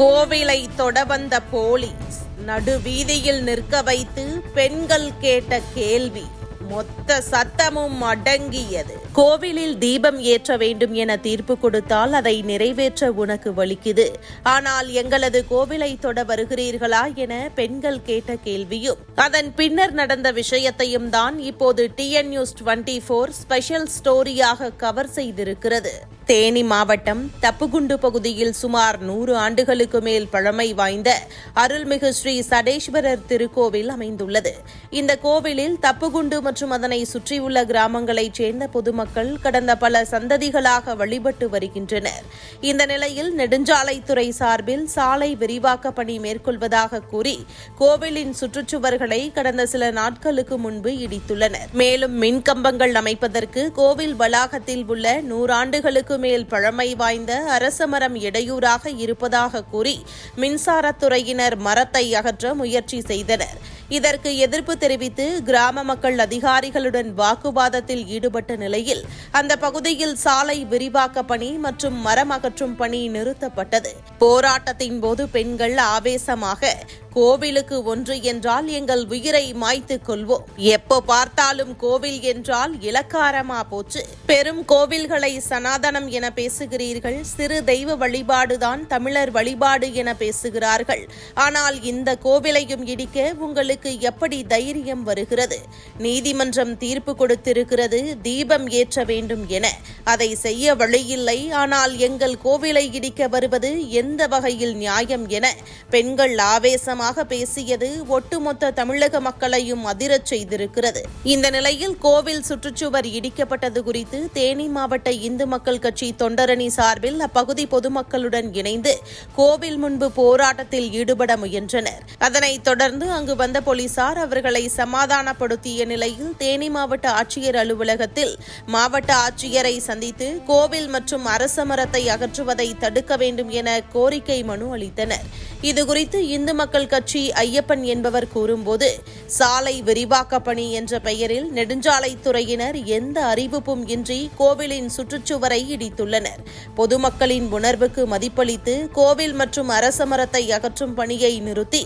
கோவிலை தொட வந்த போலீஸ் நடுவீதியில் நிற்க வைத்து பெண்கள் கேட்ட கேள்வி மொத்த சத்தமும் அடங்கியது. கோவிலில் தீபம் ஏற்ற வேண்டும் என தீர்ப்பு கொடுத்தால் அதை நிறைவேற்ற உனக்கு வலிக்குது. ஆனால் எங்களது கோவிலை தொட வருகிறீர்களா என பெண்கள் கேட்ட கேள்வியும் அதன் பின்னர் நடந்த விஷயத்தையும் தான் இப்போது TN news twenty four special ஸ்டோரியாக கவர் செய்திருக்கிறது. தேனி மாவட்டம் தப்புகுண்டு பகுதியில் சுமார் நூறு ஆண்டுகளுக்கு மேல் பழமை வாய்ந்த அருள்மிகு ஸ்ரீ சடேஸ்வரர் திருக்கோவில் அமைந்துள்ளது. இந்த கோவிலில் தப்புகுண்டு மற்றும் அதனை சுற்றியுள்ள கிராமங்களைச் சேர்ந்த பொதுமக்கள் கடந்த பல சந்ததிகளாக வழிபட்டு வருகின்றனர். இந்த நிலையில் நெடுஞ்சாலைத்துறை சார்பில் சாலை விரிவாக்க பணி மேற்கொள்வதாக கூறி கோவிலின் சுற்றுச்சுவர்களை கடந்த சில நாட்களுக்கு முன்பு இடித்துள்ளனர். மேலும் மின்கம்பங்கள் அமைப்பதற்கு கோவில் வளாகத்தில் உள்ள நூறாண்டுகளுக்கு மேல் பழமை வாய்ந்த அரச மரம் இடையூறாக இருப்பதாக கூறி மின்சாரத்துறையினர் மரத்தை அகற்ற முயற்சி செய்தனர். இதற்கு எதிர்ப்பு தெரிவித்து கிராம மக்கள் அதிகாரிகளுடன் வாக்குவாதத்தில் ஈடுபட்ட நிலையில் அந்த பகுதியில் சாலை விரிவாக்க பணி மற்றும் மரம் அகற்றும் பணி நிறுத்தப்பட்டது. போராட்டத்தின் போது பெண்கள் ஆவேசமாக கோவிலுக்கு ஒன்று என்றால் எங்கள் உயிரை மாய்த்துக் கொள்வோம். எப்போ பார்த்தாலும் கோவில் என்றால் இலக்காரமா போச்சு. பெரும் கோவில்களை சனாதனம் என பேசுகிறீர்கள். சிறு தெய்வ வழிபாடுதான் தமிழர் வழிபாடு என பேசுகிறார்கள். ஆனால் இந்த கோவிலையும் இடிக்க உங்களுக்கு எப்படி தைரியம் வருகிறது? நீதிமன்றம் தீர்ப்பு கொடுத்திருக்கிறது தீபம் ஏற்ற வேண்டும் என. அதை செய்ய வழியில்லை. ஆனால் எங்கள் கோவிலை இடிக்க வருவது எந்த வகையில் நியாயம் என. பெண்கள் ஆவேசமாக பேசியது ஒட்டுமொத்த தமிழக மக்களையும் அதிரச் செய்திருக்கிறது. இந்த நிலையில் கோவில் சுற்றுச்சுவர் இடிக்கப்பட்டது குறித்து தேனி மாவட்ட இந்து மக்கள் கட்சி தொண்டரணி சார்பில் அப்பகுதி பொதுமக்களுடன் இணைந்து கோவில் முன்பு போராட்டத்தில் ஈடுபட முயன்றனர். அதனைத் தொடர்ந்து அங்கு வந்த போலீசார் அவர்களை சமாதானப்படுத்திய நிலையில் தேனி மாவட்ட ஆட்சியர் அலுவலகத்தில் மாவட்ட ஆட்சியரை சந்தித்து கோவில் மற்றும் அரச மரத்தை அகற்றுவதை தடுக்க வேண்டும் என கோரிக்கை மனு அளித்தனர். இதுகுறித்து இந்து மக்கள் கட்சி ஐயப்பன் என்பவர் கூறும்போது சாலை விரிவாக்க பணி என்ற பெயரில் நெடுஞ்சாலைத்துறையினர் எந்த அறிவிப்பும் இன்றி கோவிலின் சுற்றுச்சுவரை இடித்துள்ளனர். பொதுமக்களின் உணர்வுக்கு மதிப்பளித்து கோவில் மற்றும் அரச மரத்தை அகற்றும் பணியை நிறுத்தி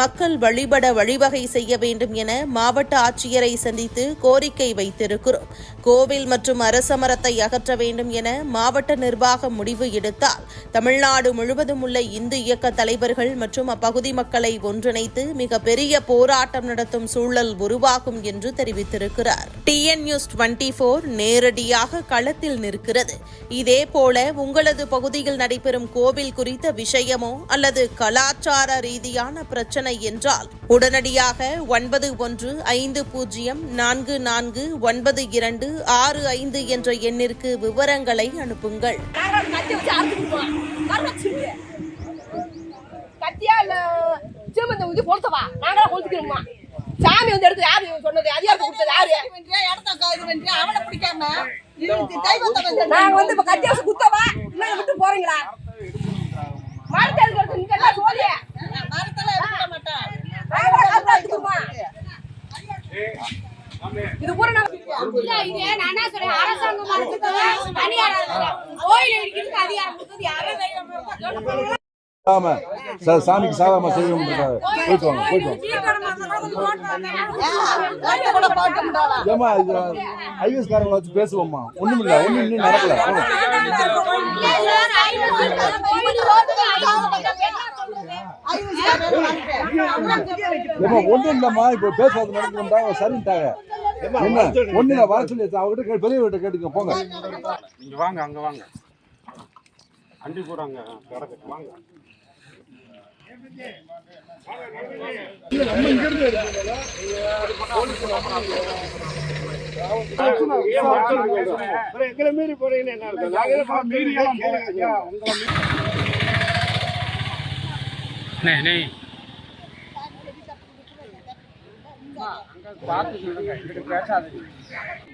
மக்கள் வழிபட வழிவகை செய்ய வேண்டும் என மாவட்ட ஆட்சியரை சந்தித்து கோரிக்கை வைத்திருக்கிறோம். கோவில் மற்றும் அரச மரத்தை அகற்ற வேண்டும் என மாவட்ட நிர்வாகம் முடிவு எடுத்தால் தமிழ்நாடு முழுவதும் உள்ள இந்து இயக்க தலைவர்கள் மற்றும் அப்பகுதி மக்களை ஒன்றிணைத்து மிக பெரிய போராட்டம் நடத்தும் சூழல் உருவாகும் என்று தெரிவித்திருக்கிறார். டிஎன் நியூஸ் டுவெண்ட்டி போர் நேரடியாக களத்தில் நிற்கிறது. இதேபோல உங்களது பகுதியில் நடைபெறும் கோவில் குறித்த விஷயமோ அல்லது கலாச்சார ரீதியான பிரச்சனை என்றால் உடனடியாக ஒன்பது ஒன்று ஐந்து பூஜ்ஜியம் நான்கு நான்கு ஒன்பது இரண்டு ஆறு ஐந்து என்ற எண்ணிற்கு விவரங்களை அனுப்புங்கள். கத்தியா இல்ல சீமந்த ஊதி பொழுத்தவா நாங்களா கொளுத்துக்கிறோமா சாமி வந்து எடுத்து யாரு? சொன்னது. அதிகாரத்தை கொடுத்தது? யாரு? அவனை பிடிக்காம? இது தெய்வத்தை வந்து நாங்க வந்து இப்ப கத்தி வச்சு குத்தவா? இல்ல விட்டு போறீங்களா? மரத்தை எடுக்கிறது நீங்க எல்லாம் சோழிய? மரத்துல எடுக்க மாட்டான் நாங்களா காப்பாத்துக்குமா இது பூரா நாங்க இல்ல, இது நான் சொல்றேன், அரசாங்கம் மறுத்தது, தனியார். கோயில் அதிகாரம் கொடுத்தது யாரு? ஆமா. சா- சாமிக்கு சாதாம செய்ய முடியாது போயிட்டு வாங்க போயிட்டு வாங்க. ஏமா இது ஐஎஸ் காரங்களை வச்சு பேசுவோம்மா. ஒண்ணும் இல்ல ஒண்ணும் இன்னும் நடக்கல. போங்க. ஒண்ணும் இல்லம்மா இப்ப பேசுறது நடக்கணும்டா சரின்ட்டாங்க என்ன? ஒண்ணு வர சொல்லி அவர்கிட்ட கே- பெரியவர்கிட்ட கேட்டுங்க போங்க. இங்க வாங்க அங்க வாங்க. அண்டி போறாங்க கிடக்கு வாங்க. எங்களை மீறி போறீங்கன்னு என்ன இருக்கு பார்த்து சொல்லுங்க பேசாதீங்க